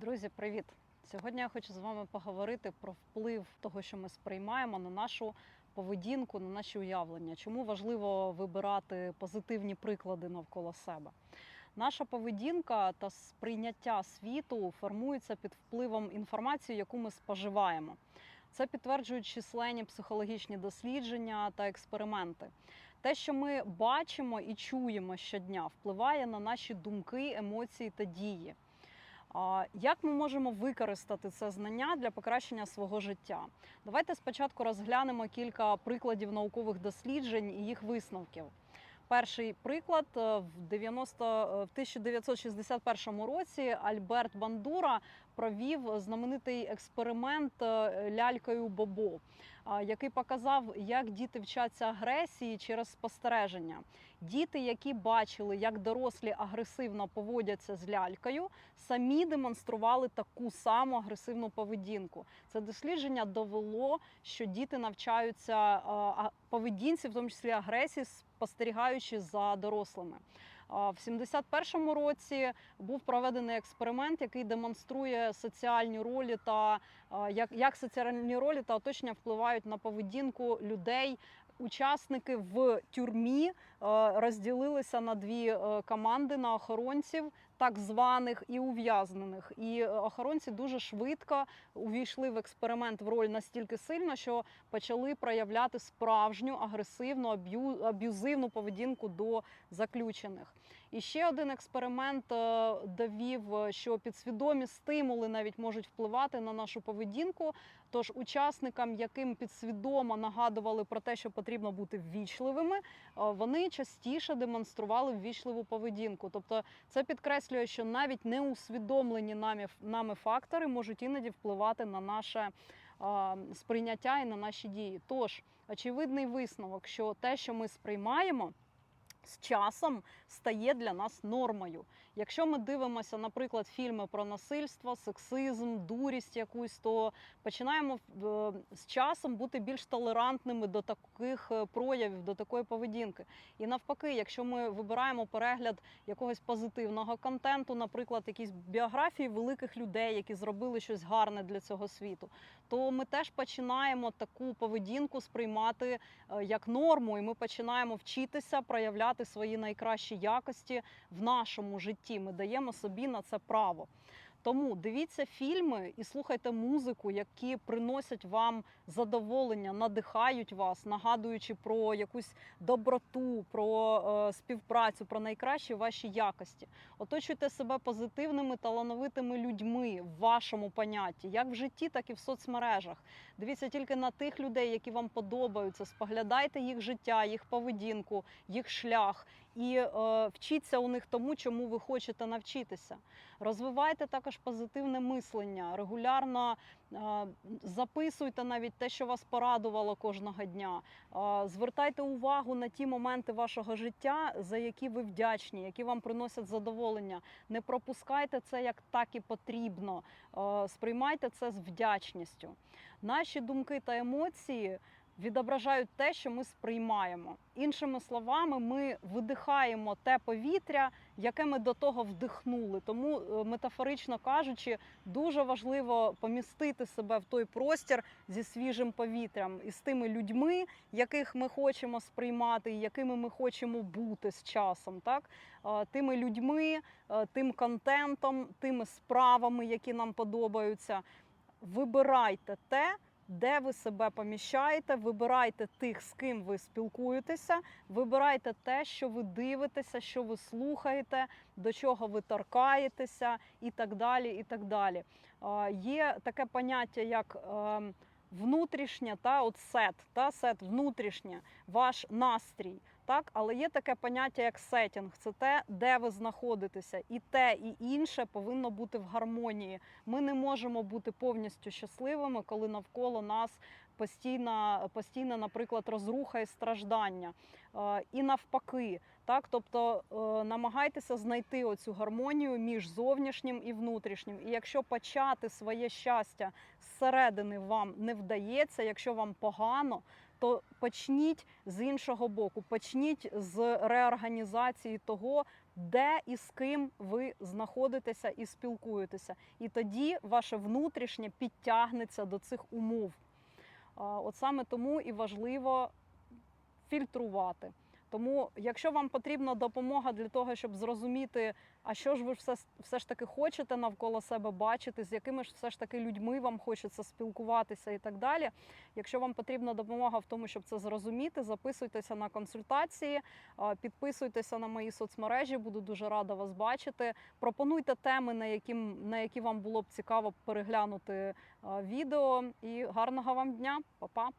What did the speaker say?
Друзі, привіт! Сьогодні я хочу з вами поговорити про вплив того, що ми сприймаємо на нашу поведінку, на наші уявлення. Чому важливо вибирати позитивні приклади навколо себе? Наша поведінка та сприйняття світу формується під впливом інформації, яку ми споживаємо. Це підтверджують численні психологічні дослідження та експерименти. Те, що ми бачимо і чуємо щодня, впливає на наші думки, емоції та дії. Як ми можемо використати це знання для покращення свого життя? Давайте спочатку розглянемо кілька прикладів наукових досліджень і їх висновків. Перший приклад е, в 90, е, в 1961 році Альберт Бандура провів знаменитий експеримент е, лялькою Бобо, який показав, як діти вчаться агресії через спостереження. Діти, які бачили, як дорослі агресивно поводяться з лялькою, самі демонстрували таку саму агресивну поведінку. Це дослідження довело, що діти навчаються е, поведінці, в тому числі агресії, спостерігаючи за дорослими. В 71-му році був проведений експеримент, який демонструє соціальні ролі та як, як соціальні ролі та оточення впливають на поведінку людей. Учасники в тюрмі розділилися на дві е, команди на охоронців, так званих і ув'язнених. І е, охоронці дуже швидко увійшли в експеримент в роль настільки сильно, що почали проявляти справжню агресивну аб'ю- аб'юзивну поведінку до заключених. І ще один експеримент е, довів, е, що підсвідомі стимули навіть можуть впливати на нашу поведінку. Тож учасникам, яким підсвідомо нагадували про те, що потрібно бути ввічливими, вони частіше демонстрували ввічливу поведінку. Тобто це підкреслює, що навіть неусвідомлені нами, нами фактори можуть іноді впливати на наше а, сприйняття і на наші дії. Тож, очевидний висновок, що те, що ми сприймаємо. З часом стає для нас нормою. Якщо ми дивимося, наприклад, фільми про насильство, сексизм, дурість якусь, то починаємо е, з часом бути більш толерантними до таких е, проявів, до такої поведінки. І навпаки, якщо ми вибираємо перегляд якогось позитивного контенту, наприклад, якісь біографії великих людей, які зробили щось гарне для цього світу, то ми теж починаємо таку поведінку сприймати е, як норму, і ми починаємо вчитися проявляти свої найкращі якості в нашому житті. Ми даємо собі на це право. Тому дивіться фільми і слухайте музику, які приносять вам задоволення, надихають вас, нагадуючи про якусь доброту, про е, співпрацю, про найкращі ваші якості. Оточуйте себе позитивними, талановитими людьми в вашому понятті, як в житті, так і в соцмережах. Дивіться тільки на тих людей, які вам подобаються. Споглядайте їх життя, їх поведінку, їх шлях і е, вчіться у них тому, чому ви хочете навчитися. Розвивайте також позитивне мислення, регулярно записуйте навіть те, що вас порадувало кожного дня. Звертайте увагу на ті моменти вашого життя, за які ви вдячні, які вам приносять задоволення. Не пропускайте це як так і потрібно. Сприймайте це з вдячністю. Наші думки та емоції відображають те, що ми сприймаємо. Іншими словами, ми видихаємо те повітря, яке ми до того вдихнули. Тому, е, метафорично кажучи, дуже важливо помістити себе в той простір зі свіжим повітрям і з тими людьми, яких ми хочемо сприймати, і якими ми хочемо бути з часом. Так? Тими людьми, е, тим контентом, тими справами, які нам подобаються. Вибирайте те, де ви себе поміщаєте, вибирайте тих, з ким ви спілкуєтеся, вибирайте те, що ви дивитеся, що ви слухаєте, до чого ви торкаєтеся, і так далі. І так далі. Є таке поняття, як е, внутрішнє та от сет, та сет внутрішнє, ваш настрій. Так, але є таке поняття як сетінг. Це те, де ви знаходитеся, і те, і інше повинно бути в гармонії. Ми не можемо бути повністю щасливими, коли навколо нас постійна, постійна, наприклад, розруха і страждання. Е, І навпаки, так, тобто е, намагайтеся знайти оцю гармонію між зовнішнім і внутрішнім. І якщо почати своє щастя зсередини вам не вдається, якщо вам погано, то почніть з іншого боку, почніть з реорганізації того, де і з ким ви знаходитеся і спілкуєтеся. І тоді ваше внутрішнє підтягнеться до цих умов. От саме тому і важливо фільтрувати. Тому, якщо вам потрібна допомога для того, щоб зрозуміти, а що ж ви все, все ж таки хочете навколо себе бачити, з якими ж все ж таки людьми вам хочеться спілкуватися і так далі. Якщо вам потрібна допомога в тому, щоб це зрозуміти, записуйтеся на консультації, підписуйтеся на мої соцмережі, буду дуже рада вас бачити. Пропонуйте теми, на які, на які вам було б цікаво переглянути відео. І гарного вам дня, Па-па!